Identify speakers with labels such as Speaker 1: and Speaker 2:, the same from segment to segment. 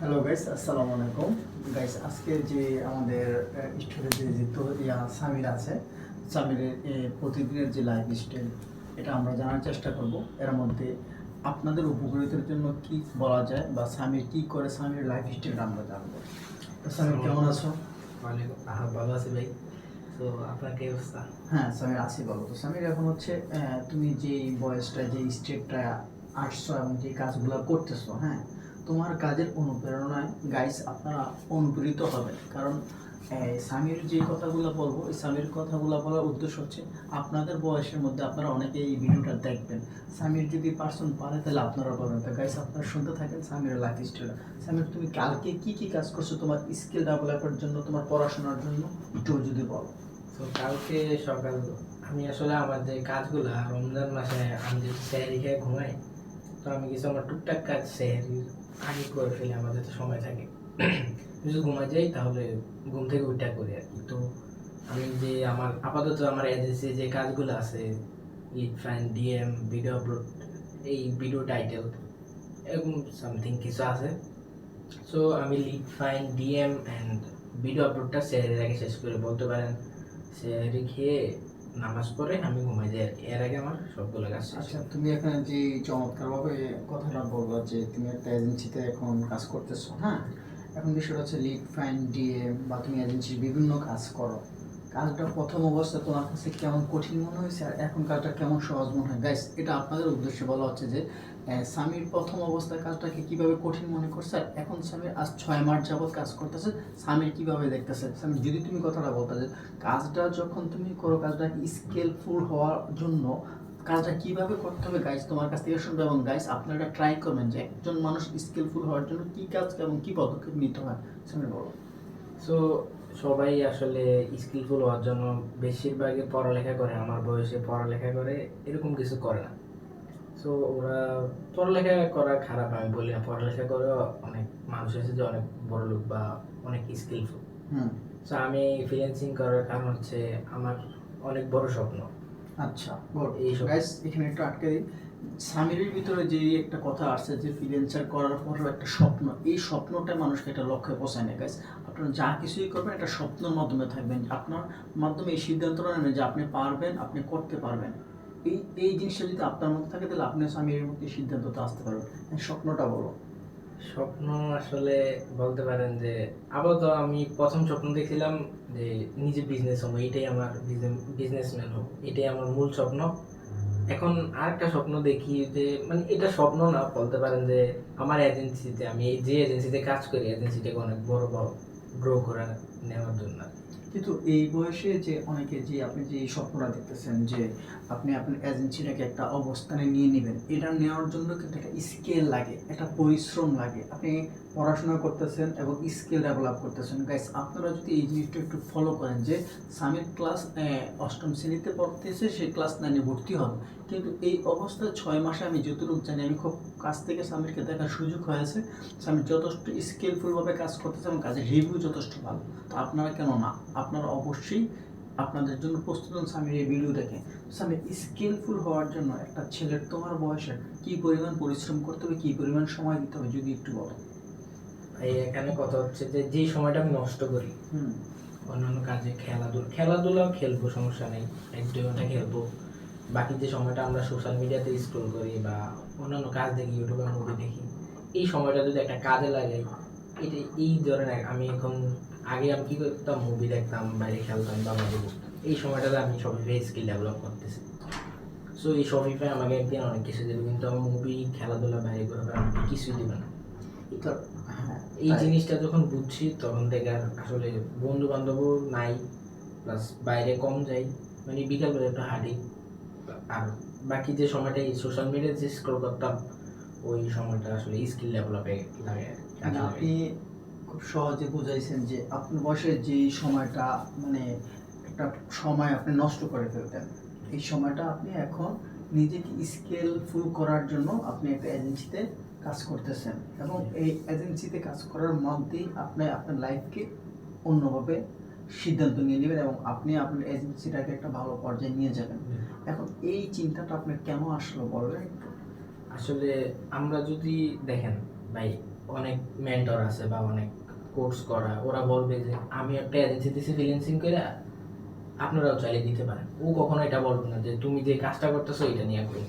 Speaker 1: Hello guys আসসালামু আলাইকুম guys আজকে যে আমাদের স্টুডেন্ট যে জিতু ইয়া সামির আছে সামিরের প্রতিদিনের যে লাইফ স্টাইল এটা আমরা জানার চেষ্টা করব। এর মধ্যে আপনাদের উপকৃতের জন্য কি বলা যায় বা সামির কি করে সামির লাইফ স্টাইলটা আমরা জানব। তো সামির কেমন আছো?
Speaker 2: ভালো আছি ভাই। তো আপনার কি অবস্থা?
Speaker 1: হ্যাঁ সামির আছি বলো তো সামির এখন হচ্ছে তুমি যে বয়সটা যে স্টেপটা আসছো এবং যে কাজগুলো করতেছো হ্যাঁ তোমার কাজের অনুপ্রেরণায় গাইস আপনারা অনুপ্রেরিত হবেন। কারণ স্বামীর যে কথাগুলো বলব, এই স্বামীর কথাগুলো বলার উদ্দেশ্য হচ্ছে, আপনাদের বয়সের মধ্যে আপনারা অনেকে এই ভিডিওটা দেখবেন। স্বামীর যদি পার্সন পারে, তাহলে আপনারা পাবেন তো গাইস আপনারা শুনতে থাকেন স্বামীর লাইফ স্টাইলটা স্বামীর, তুমি কালকে কি কি কাজ করছ তোমার স্কিল ডেভেলপের জন্য, তোমার পড়াশোনার জন্য? একটু যদি বলো।
Speaker 2: তো কালকে সকাল, আমি আসলে আমার যে কাজগুলা, রমজান মাসে আমি যে স্যারি খেয়ে ঘুমাই, তো আমি কিছু আমার টুকটাক কাজ স্যারি আগে করে ফেলি আমাদের তো সময় থাকে। যদি ঘুমাই যাই, তাহলে ঘুম থেকে উঠা করি আর কি। তো আমি যে আমার আপাতত আমার এজেন্সি যে কাজগুলো আছে lead find DM video upload এই ভিডিও টাইটেল এরকম সামথিং কিছু আছে। সো আমি lead find DM and video আপলোডটা সেহরির আগে শেষ করে বলতে পারেন। সেহরি খেয়ে নামাজ পড়ে আমি ঘুমাই যাই আর কি। এর আগে আমার সবগুলো কাজ
Speaker 1: আচ্ছা তুমি এখানে যে চমৎকারভাবে কথাটা বলল যে তুমি একটা এজেন্সিতে এখন কাজ করতেছো হ্যাঁ? এখন বিষয়টা হচ্ছে লিড ফাইন ডিএম বা তুমি এজেন্সির বিভিন্ন কাজ করো। কাজটা প্রথম অবস্থা তোমার কাছে কেমন কঠিন মনে হয়েছে আর এখন কাজটা কেমন সহজ মনে হয়? গাইস এটা আপনাদের উদ্দেশ্যে বলা হচ্ছে যে স্বামীর প্রথম অবস্থায় কাজটাকে কীভাবে কঠিন মনে করছে আর এখন স্বামীর আজ ছয় মাস যাবত কাজ করতেছে, স্বামীর কীভাবে দেখতেছে? স্বামী, যদি তুমি কথাটা বলতে যে, কাজটা যখন তুমি করো, কাজটা স্কেলফুল হওয়ার জন্য কাজটা কীভাবে করতে হবে? গাইস তোমার কাছ থেকে শুনবে এবং গাইস আপনারা ট্রাই করবেন যে একজন মানুষ স্কিলফুল হওয়ার জন্য কি কাজ এবং কি পদক্ষেপ নিতে হয়। শুনে বলো।
Speaker 2: সো সবাই আসলে স্কিলফুল হওয়ার জন্য বেশিরভাগই পড়ালেখা করে আমার বয়সে পড়ালেখা করে এরকম কিছু করে না। সো ওরা পড়ালেখা করা খারাপ আমি বলি না পড়ালেখা করে অনেক মানুষ আছে যে অনেক বড় লোক বা অনেক স্কিলফুল
Speaker 1: হুম।
Speaker 2: সো আমি ফ্রিল্যান্সিং করার কারণ হচ্ছে আমার অনেক বড় স্বপ্ন।
Speaker 1: আচ্ছা
Speaker 2: এইসব-
Speaker 1: গাইস এখানে একটু আটকে দিই। স্বামীর ভিতরে যে একটা কথা আসছে যে ফ্রিল্যান্সার করার পরও একটা স্বপ্ন এই স্বপ্নটা মানুষকে একটা লক্ষ্যে পৌঁছায় না গাইস আপনারা যা কিছুই করবেন একটা স্বপ্নের মাধ্যমে থাকবেন। আপনার মাধ্যমে এই সিদ্ধান্তটা নেবেন যে আপনি পারবেন আপনি করতে পারবেন। এই এই জিনিসটা যদি আপনার মধ্যে থাকে তাহলে আপনি স্বামীর মধ্যে সিদ্ধান্তটা আসতে পারবেন। হ্যাঁ, স্বপ্নটা বলো।
Speaker 2: স্বপ্ন আসলে বলতে পারেন যে আপাতত আমি প্রথম স্বপ্ন দেখছিলাম যে নিজে বিজনেস হব এটাই আমার বিজনেসম্যান হব এটাই আমার মূল স্বপ্ন। এখন আরেকটা স্বপ্ন দেখি যে মানে এটা স্বপ্ন না বলতে পারেন যে আমার এজেন্সিতে আমি এই যে এজেন্সিতে কাজ করি এজেন্সিটাকে অনেক বড় বড়। গ্রো করে নেওয়ার জন্য।
Speaker 1: কিন্তু এই বয়সে যে অনেকে যে আপনি যে স্বপ্নটা দেখতেছেন যে আপনি আপনার এজেন্সিটাকে একটা অবস্থানে নিয়ে নেবেন, এটা নেওয়ার জন্য কিন্তু একটা স্কেল লাগে, একটা পরিশ্রম লাগে। আপনি পড়াশোনা করতেছেন এবং স্কিল ডেভেলপ করতেছেন। গাইস আপনারা যদি এই জিনিসটা একটু ফলো করেন যে সামির ক্লাস অষ্টম শ্রেণীতে পড়তেছে, সে ক্লাস নাইনে ভর্তি হবে। কিন্তু এই অবস্থায় ছয় মাসে আমি যতটুকু জানি, আমি খুব কাছ থেকে সামিরকে দেখার সুযোগ হয়েছে। সামির যথেষ্ট স্কিলফুলভাবে কাজ করতেছে এবং কাজের রিভিউ যথেষ্ট ভালো। তো আপনারা কেন না? আপনারা অবশ্যই আপনাদের জন্য প্রস্তুত হন স্বামীর এই ভিডিও দেখে। স্বামী স্কিলফুল হওয়ার জন্য একটা ছেলের তোমার বয়সে কি পরিমাণ পরিশ্রম করতে হবে কি পরিমাণ সময় দিতে হবে যদি একটু বলো।
Speaker 2: এই এখানে কথা হচ্ছে যে যে সময়টা আমি নষ্ট করি
Speaker 1: হুম।
Speaker 2: অন্যান্য কাজে খেলাধুলা খেলাধুলাও খেলব সমস্যা নেই এক দুই ঘণ্টা খেলব। বাকি যে সময়টা আমরা সোশ্যাল মিডিয়াতে স্ক্রল করি বা অন্যান্য কাজ দেখি ইউটিউবে মুভি দেখি এই সময়টা যদি একটা কাজে লাগে এটা এই ধরনের আমি এখন আগে আমি কি করতাম মুভি দেখতাম বাইরে খেলতাম বা মজা করতাম এই সময়টাতে আমি শপিফাই স্কিল ডেভেলপ করতেছি। সো এই শপিফাই আমাকে একদিন অনেক কিছু দেবে কিন্তু আমার মুভি খেলাধুলা বাইরে করে আমাকে কিছুই দেবে না।
Speaker 1: তো হ্যাঁ
Speaker 2: এই জিনিসটা যখন বুঝছি তখন থেকে আর আসলে বন্ধু বান্ধবও নাই প্লাস বাইরে কম যাই মানে বিকালবেলা একটু হাঁটি আর বাকি যে সময়টা এই সোশ্যাল মিডিয়াতে যে স্ক্রল করতাম ওই সময়টা আসলে স্কিল ডেভেলপে লাগে
Speaker 1: মানে আপনি খুব সহজে বুঝাইছেন যে আপনার বয়সে যে সময়টা মানে একটা সময় আপনি নষ্ট করে ফেলতেন এই সময়টা আপনি এখন নিজেকে স্কেলফুল করার জন্য আপনি একটা এজেন্সিতে কাজ করতেছেন এবং এই এজেন্সিতে কাজ করার মধ্যেই আপনি আপনার লাইফকে অন্যভাবে সিদ্ধান্ত নিয়ে নেবেন এবং আপনি আপনার এজেন্সিটাকে একটা ভালো পর্যায়ে নিয়ে যাবেন। এখন এই চিন্তাটা আপনার কেন আসলো বলবেন একটু?
Speaker 2: আসলে আমরা যদি দেখেন ভাই অনেক মেন্টর আছে বা অনেক কোর্স করা ওরা বলবে যে আমি একটা এজেন্সি দিছি ফ্রিল্যান্সিং করে আপনারাও চালিয়ে দিতে পারেন। ও কখনো এটা বলবে না যে তুমি যে কাজটা করতেছো এটা নিয়ে করব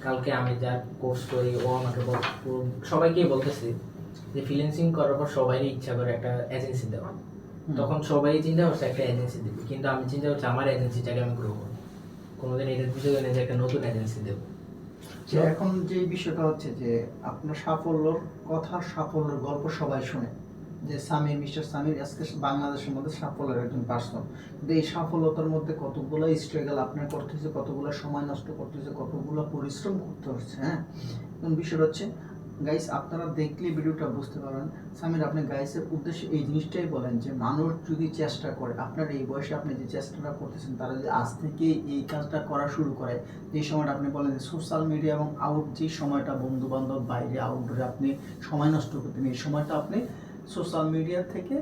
Speaker 2: কালকে আমি যা কোর্স করি ও আমাকে সবাইকেই বলতেছি যে ফ্রিল্যান্সিং করার পর সবারই ইচ্ছা করে একটা এজেন্সি দেওয়া। তখন সবাই চিন্তা করছে একটা এজেন্সি দিবে। কিন্তু আমি চিন্তা করছি আমার এজেন্সিটাকে আমি গ্রো করব। কোনোদিন এটার পিছনে যে একটা নতুন এজেন্সি দেবো।
Speaker 1: যে এখন যে বিষয়টা হচ্ছে যে আপনার সাফল্যর কথা সাফল্যের গল্প সবাই শুনে। যে সামির মিস্টার সামির আজকে বাংলাদেশের মধ্যে সাফল্যের একজন পার্সন কিন্তু এই সাফল্যতার মধ্যে কতগুলো স্ট্রাগল আপনার করতে হচ্ছে কতগুলো সময় নষ্ট করতে হচ্ছে কতগুলো পরিশ্রম করতে হচ্ছে হ্যাঁ? বিষয়টা হচ্ছে গাইস আপনারা দেখলে ভিডিওটা বুঝতে পারবেন। সামির, আপনি গাইসের উদ্দেশ্যে এই জিনিসটাই বলেন যে, মানুষ যদি চেষ্টা করে, আপনার এই বয়সে আপনি যে চেষ্টাটা করতেছেন, তারা যদি আজ থেকে এই কাজটা করা শুরু করে, যে সময়টা আপনি বলেন যে সোশ্যাল মিডিয়া এবং আউট যে সময়টা বন্ধু বান্ধব বাইরে আউটডোরে আপনি সময় নষ্ট করতেন, এই সময়টা আপনি সোশ্যাল মিডিয়া থেকে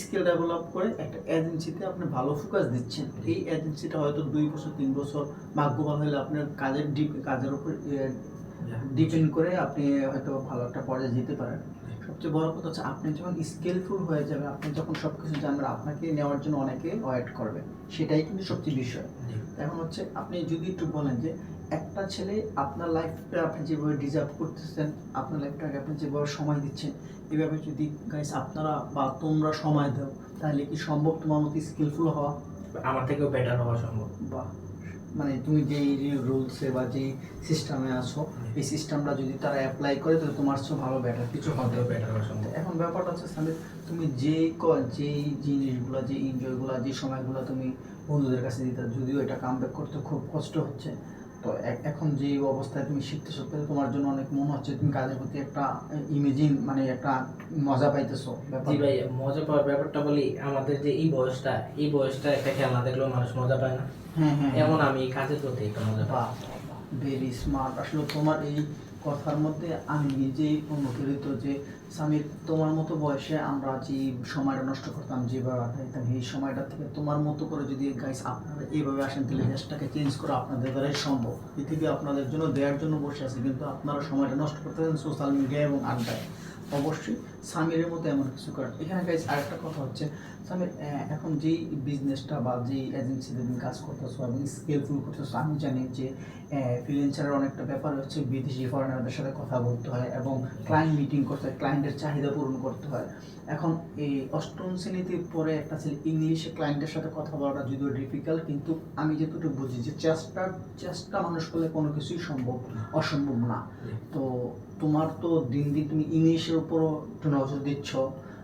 Speaker 1: স্কিল ডেভেলপ করে একটা এজেন্সিতে আপনি ভালো ফোকাস দিচ্ছেন। এই এজেন্সিটা হয়তো দুই বছর, তিন বছর ভাগ্যবান হলে আপনার কাজের ডিপ কাজের উপর ডিপেন্ড করে আপনি হয়তো ভালো একটা পর্যায়ে যেতে পারেন। সবচেয়ে বড় কথা হচ্ছে আপনি যখন স্কিলফুল হয়ে যাবে আপনি যখন সব কিছু জানবেন আপনাকে নেওয়ার জন্য অনেকে ওয়েট করবে। সেটাই কিন্তু সবচেয়ে বিষয়। এখন হচ্ছে আপনি যদি একটু বলেন যে একটা ছেলে আপনার লাইফটা আপনি যেভাবে ডিজার্ভ করতেছেন আপনার লাইফটাকে আপনি যেভাবে সময় দিচ্ছেন এভাবে যদি গাইস আপনারা বা তোমরা সময় দাও তাহলে কি সম্ভব তোমার মতো স্কিলফুল হওয়া?
Speaker 2: আমার থেকেও বেটার হওয়া সম্ভব।
Speaker 1: বা মানে তুমি যেই রুলসে বা যেই সিস্টেমে আছো এই সিস্টেমটা যদি তারা অ্যাপ্লাই করে তাহলে তোমার চেয়ে ভালো বেটার কিছু হবে।
Speaker 2: আমাদেরও বেটার
Speaker 1: এখন ব্যাপারটা হচ্ছে সামির তুমি যে যেই জিনিসগুলো যে এনজয়গুলো যে সময়গুলো তুমি বন্ধুদের কাছে দিতে যদিও এটা কামব্যাক করতে খুব কষ্ট হচ্ছে তো এখন যে অবস্থায় তুমি শিখতে তাহলে তোমার জন্য অনেক মনে হচ্ছে তুমি কাজের প্রতি একটা ইমেজিং মানে একটা মজা পাইতেছো
Speaker 2: জি ভাই মজা পাওয়ার ব্যাপারটা বলি আমাদের যে এই বয়সটা এই বয়সটা একটা খেলনা দেখলেও মানুষ মজা পায় না।
Speaker 1: হ্যাঁ হ্যাঁ।
Speaker 2: এমন আমি কাজের প্রতি একটা মজা পাই।
Speaker 1: ভেরি স্মার্ট আসলে তোমার এই কথার মধ্যে আমি নিজেই অনুপ্রেরিত যে স্বামীর তোমার মতো বয়সে আমরা যে সময়টা নষ্ট করতাম যেভাবে আটাইতাম এই সময়টা থেকে তোমার মতো করে যদি গাইস আপনারা এইভাবে আসেন, তাহলে দেশটাকে চেঞ্জ করা আপনাদের দ্বারাই সম্ভব। পৃথিবী আপনাদের জন্য দেওয়ার জন্য বসে আছে, কিন্তু আপনারা সময়টা নষ্ট করতেছেন সোশ্যাল মিডিয়া এবং আড্ডায়। অবশ্যই সামিরের মতো এমন কিছু করেন এখানে গাইস আরেকটা কথা হচ্ছে সামির এখন যেই বিজনেসটা বা যেই এজেন্সিতে তুমি কাজ করতেছো এবং স্কিলফুল করতেছো আমি জানি যে ফ্রিল্যান্সারের অনেকটা ব্যাপার হচ্ছে বিদেশি ফরেনারদের সাথে কথা বলতে হয় এবং ক্লায়েন্ট মিটিং করতে হয় ক্লায়েন্টের চাহিদা পূরণ করতে হয়। এখন এই অষ্টম শ্রেণীতে পরে একটা ছেলে ইংলিশে ক্লায়েন্টের সাথে কথা বলাটা যদিও ডিফিকাল্ট কিন্তু আমি যেটুকু বুঝি যে চেষ্টা চেষ্টা মানুষ করলে কোনো কিছুই সম্ভব অসম্ভব না। তো তোমার তো দিন দিন তুমি ইংলিশের উপরও একটু নজর দিচ্ছ।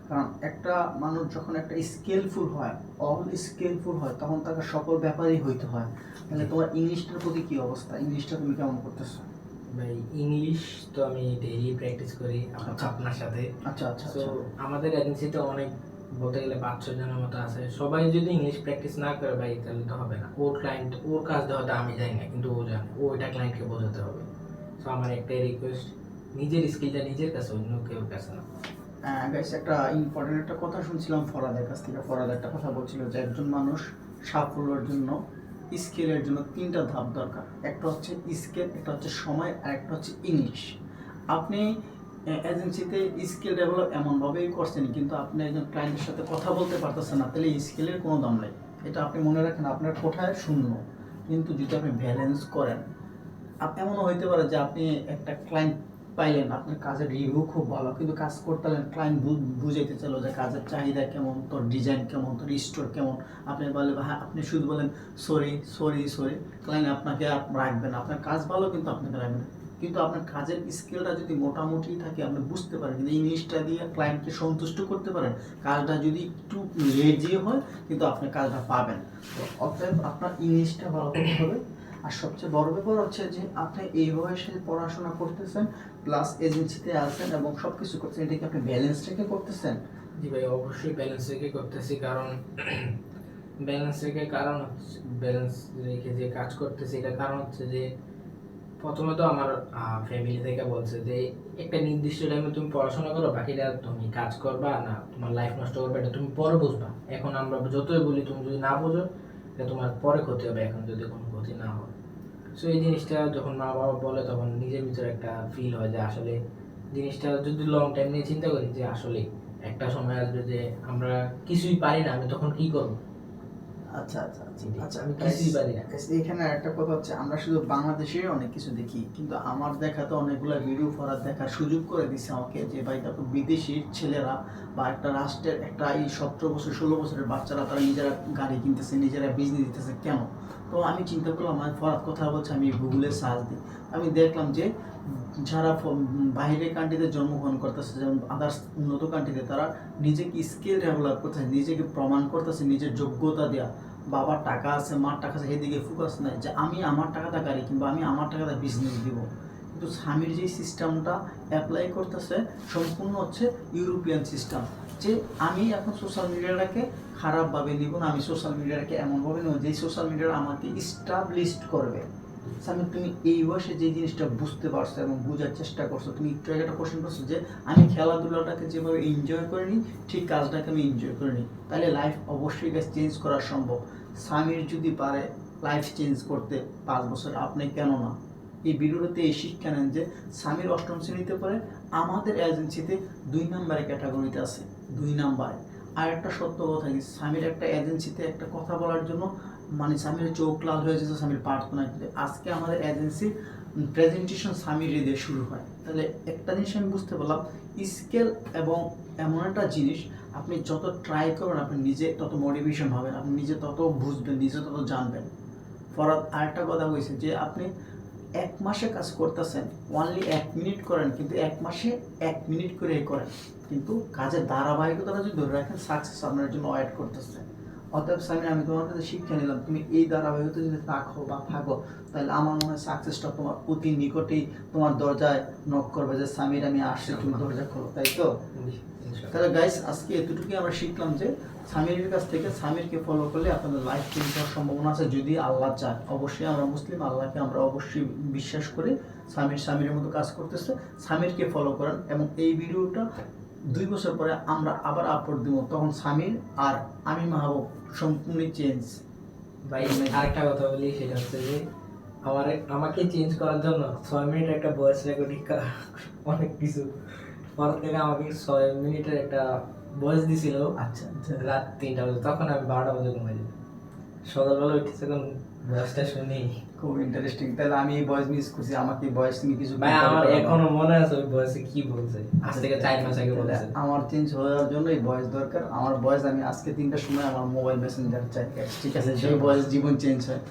Speaker 1: কারণ একটা মানুষ যখন একটা স্কিলফুল হয় অল স্কিলফুল হয় তখন তাকে সকল ব্যাপারেই হইতে হয়। তাহলে তোমার ইংলিশটার প্রতি কি অবস্থা? ইংলিশটা তুমি কেমন করতেছো?
Speaker 2: ভাই ইংলিশ তো আমি ডেইলি প্র্যাকটিস করি
Speaker 1: আচ্ছা।
Speaker 2: আপনার সাথে।
Speaker 1: আচ্ছা আচ্ছা
Speaker 2: তো
Speaker 1: আচ্ছা।
Speaker 2: আমাদের এজেন্সিতে অনেক বলতে গেলে পাঁচ ছয় জনের মতো আছে। সবাই যদি ইংলিশ প্র্যাকটিস না করে ভাই তাহলে তো হবে না। ওর ক্লায়েন্ট ওর কাজটা হয়তো আমি জানি না কিন্তু ও জানে। ও এটা ক্লায়েন্টকে বোঝাতে হবে। তো আমার একটাই রিকোয়েস্ট নিজের স্কিলটা নিজের কাছে অন্য কেউ কাছে না।
Speaker 1: গাইস একটা ইম্পর্টেন্ট একটা কথা শুনছিলাম, ফরাদের কাছ থেকে। ফরাদ একটা কথা বলছিল যে, একজন মানুষ সাফল্যের জন্য, স্কিলের জন্য তিনটা ধাপ দরকার। একটা হচ্ছে স্কিল, একটা হচ্ছে সময়, আর একটা হচ্ছে ইংলিশ। আপনি এজেন্সিতে স্কিল ডেভেলপ এমনভাবেই করছেন, কিন্তু আপনি একজন ক্লায়েন্টের সাথে কথা বলতে পারতেছেন না, তাহলে স্কিলের কোনো দাম নেই। এটা আপনি মনে রাখেন, আপনার কোঠায় শূন্য। কিন্তু যদি আপনি ব্যালেন্স করেন এমনও হইতে পারে যে, আপনি একটা ক্লায়েন্ট পাইলেন আপনার কাজের রিভিউ খুব ভালো, কিন্তু কাজ করতে হলেন ক্লায়েন্ট বুঝাইতে চাইলো যে কাজের চাহিদা কেমন, তোর ডিজাইন কেমন, তোর স্টোর কেমন। আপনি বলে হ্যাঁ আপনি শুধু বলেন সরি সরি সরি ক্লায়েন্ট আপনাকে রাখবে না। আপনার কাজ ভালো, কিন্তু আপনাকে রাখবে না। কিন্তু আপনার কাজের স্কিলটা যদি মোটামুটি থাকে, আপনি বুঝতে পারেন কিন্তু ইংলিশটা দিয়ে ক্লায়েন্টকে সন্তুষ্ট করতে পারেন। কাজটা যদি একটু লেজি হয়, কিন্তু আপনি কাজটা পাবেন। তো অতএব আপনার ইংলিশটা ভালো করতে হবে। আর সবচেয়ে বড় ব্যাপার হচ্ছে যে আপনি এই বয়সে পড়াশোনা করতেছেন প্লাস এজেন্সিতে আছেন এবং সব কিছু করছেন, এটা কি আপনি ব্যালেন্স রেখে করতেছেন?
Speaker 2: জি ভাই, অবশ্যই ব্যালেন্স রেখে করতেছি, কারণ ব্যালেন্স রেখে কারণ হচ্ছে ব্যালেন্স রেখে যে কাজ করতেছি এটা কারণ হচ্ছে যে প্রথমে তো আমার ফ্যামিলি থেকে বলছে যে একটা নির্দিষ্ট টাইমে তুমি পড়াশোনা করো, বাকিটা তুমি কাজ করবা, না, তোমার লাইফ নষ্ট করবে, এটা তুমি পরে বুঝবা। এখন আমরা যতই বলি, তুমি যদি না বোঝো, এটা তোমার পরে ক্ষতি হবে, এখন যদি কোনো ক্ষতি না হয়। সো এই জিনিসটা যখন মা বাবা বলে, তখন নিজের ভিতরে একটা ফিল হয় যে আসলে জিনিসটা যদি লং টাইম নিয়ে চিন্তা করি যে আসলে একটা সময় আসবে যে আমরা কিছুই পারি না, আমি তখন কি করব?
Speaker 1: আচ্ছা আচ্ছা আচ্ছা। আচ্ছা
Speaker 2: আমি কিছুই পারি না।
Speaker 1: এখানে একটা কথা হচ্ছে আমরা শুধু বাংলাদেশের অনেক কিছু দেখি কিন্তু আমার দেখা তো অনেকগুলো ভিডিও ফরার দেখার সুযোগ করে দিচ্ছে আমাকে যে ভাই দেখো বিদেশি ছেলেরা বা একটা রাষ্ট্রের একটা এই সতেরো বছর ষোলো বছরের বাচ্চারা তারা নিজেরা গাড়ি কিনতেছে নিজেরা বিজনেস দিতেছে কেন? তো আমি চিন্তা করলাম আমি ফরাত কথা বলছে আমি গুগলে সার্চ দিই। আমি দেখলাম যে যারা বাইরের কান্ট্রিতে জন্মগ্রহণ করতেছে, যেমন আদার্স উন্নত কান্ট্রিতে তারা নিজেকে স্কিল ডেভেলপ করতেছে, নিজেকে প্রমাণ করতেছে, নিজের যোগ্যতা দেওয়া বাবার টাকা আছে, মার টাকা আছে সেদিকে ফোকাস নাই যে আমি আমার টাকাটা গাড়ি কিংবা আমি আমার টাকাটা বিজনেস দিব। কিন্তু স্বামীর যে সিস্টেমটা অ্যাপ্লাই করতেছে, সম্পূর্ণ হচ্ছে ইউরোপিয়ান সিস্টেম যে আমি এখন সোশ্যাল মিডিয়াটাকে খারাপভাবে নিব না, আমি সোশ্যাল মিডিয়াটাকে এমনভাবে নেব যে সোশ্যাল মিডিয়াটা আমাকে ইস্টাবলিশড করবে। স্বামী তুমি এই বয়সে যে জিনিসটা বুঝতে পারছ এবং বোঝার চেষ্টা করছ, তুমি একটু আগে একটা কোশ্চেন করছ যে, আমি খেলাধুলাটাকে যেভাবে এনজয় করে নিই ঠিক কাজটাকে আমি এনজয় করে নিই তাহলে লাইফ অবশ্যই গাছ চেঞ্জ করা সম্ভব। স্বামীর যদি পারে লাইফ চেঞ্জ করতে পাঁচ বছর, আপনি কেন না? এই ভিডিওতে এই শিক্ষা নেন যে স্বামীর অষ্টম শ্রেণীতে পড়ে, আমাদের এজেন্সিতে দুই নম্বরে ক্যাটাগরিতে আছে, দুই নাম্বারে আর একটা সত্য কথা কি স্বামীর একটা এজেন্সিতে একটা কথা বলার জন্য মানে স্বামীর চোখ লাল হয়ে যেত স্বামীর প্রার্থনা আজকে আমাদের এজেন্সি প্রেজেন্টেশন স্বামীর দিয়ে শুরু হয়। তাহলে একটা জিনিস আমি বুঝতে পারলাম স্কেল এবং এমন একটা জিনিস, আপনি যত ট্রাই করবেন, আপনি নিজে তত মোটিভেশন হবেন আপনি নিজে তত বুঝবেন, নিজে তত জানবেন। ফরাত আরেকটা কথা কইছে যে, আপনি এক মাসে কাজ করতেছেন অনলি এক মিনিট করেন, কিন্তু এক মাসে এক মিনিট করে করেন। কিন্তু কাজের ধারাবাহিকতাটা যদি ধরে রাখেন সাকসেস আপনার জন্য ওয়েট করতেছে। অতএব স্বামী আমি তোমার কাছে শিক্ষা নিলাম তুমি এই ধারাবাহিকতা যদি রাখো বা থাকো তাহলে আমার মনে হয় সাকসেসটা তোমার অতি নিকটেই তোমার দরজায় নক করবে যে স্বামীর আমি আসছি তুমি দরজা খোলো তাই তো? তাহলে গাইস আজকে এতটুকুই আমরা শিখলাম যে স্বামীর কাছ থেকে স্বামীরকে ফলো করলে আপনাদের লাইফ চেঞ্জ হওয়ার সম্ভাবনা আছে যদি আল্লাহ চায়। অবশ্যই আমরা মুসলিম আল্লাহকে আমরা অবশ্যই বিশ্বাস করি স্বামীর স্বামীর মতো কাজ করতেছে স্বামীরকে ফলো করেন এবং এই ভিডিওটা দুই বছর পরে আমরা আবার আপলোড দিব তখন স্বামীর আর আমি মাহবুব সম্পূর্ণ চেঞ্জ
Speaker 2: ভাই আরেকটা কথা বলি সেটা হচ্ছে যে আমার আমাকে চেঞ্জ করার জন্য ছয় মিনিট একটা ভয়েস রেকর্ডিং করা অনেক কিছু। পর থেকে আমাকে ছয় মিনিটের একটা ভয়েস দিছিল
Speaker 1: আচ্ছা আচ্ছা।
Speaker 2: রাত তিনটা বাজে। তখন আমি বারোটা বাজে ঘুমাই যেতাম সকালবেলা উঠেছে তখন ভয়েসটা শুনি
Speaker 1: খুব ইন্টারেস্টিং তাহলে আমি এই বয়স মিস করছি আমাকে বয়স তুমি কিছু
Speaker 2: ভাই আমার এখনও মনে আছে ওই বয়সে কি বলছে। আজ থেকে চার মাস আগে
Speaker 1: বলে
Speaker 2: বলছে।
Speaker 1: আমার চেঞ্জ হওয়ার জন্য এই বয়স দরকার। আমার বয়স আমি আজকে তিনটার সময় আমার মোবাইল মেসেঞ্জার চাই। ঠিক আছে সেই বয়স জীবন চেঞ্জ হয়।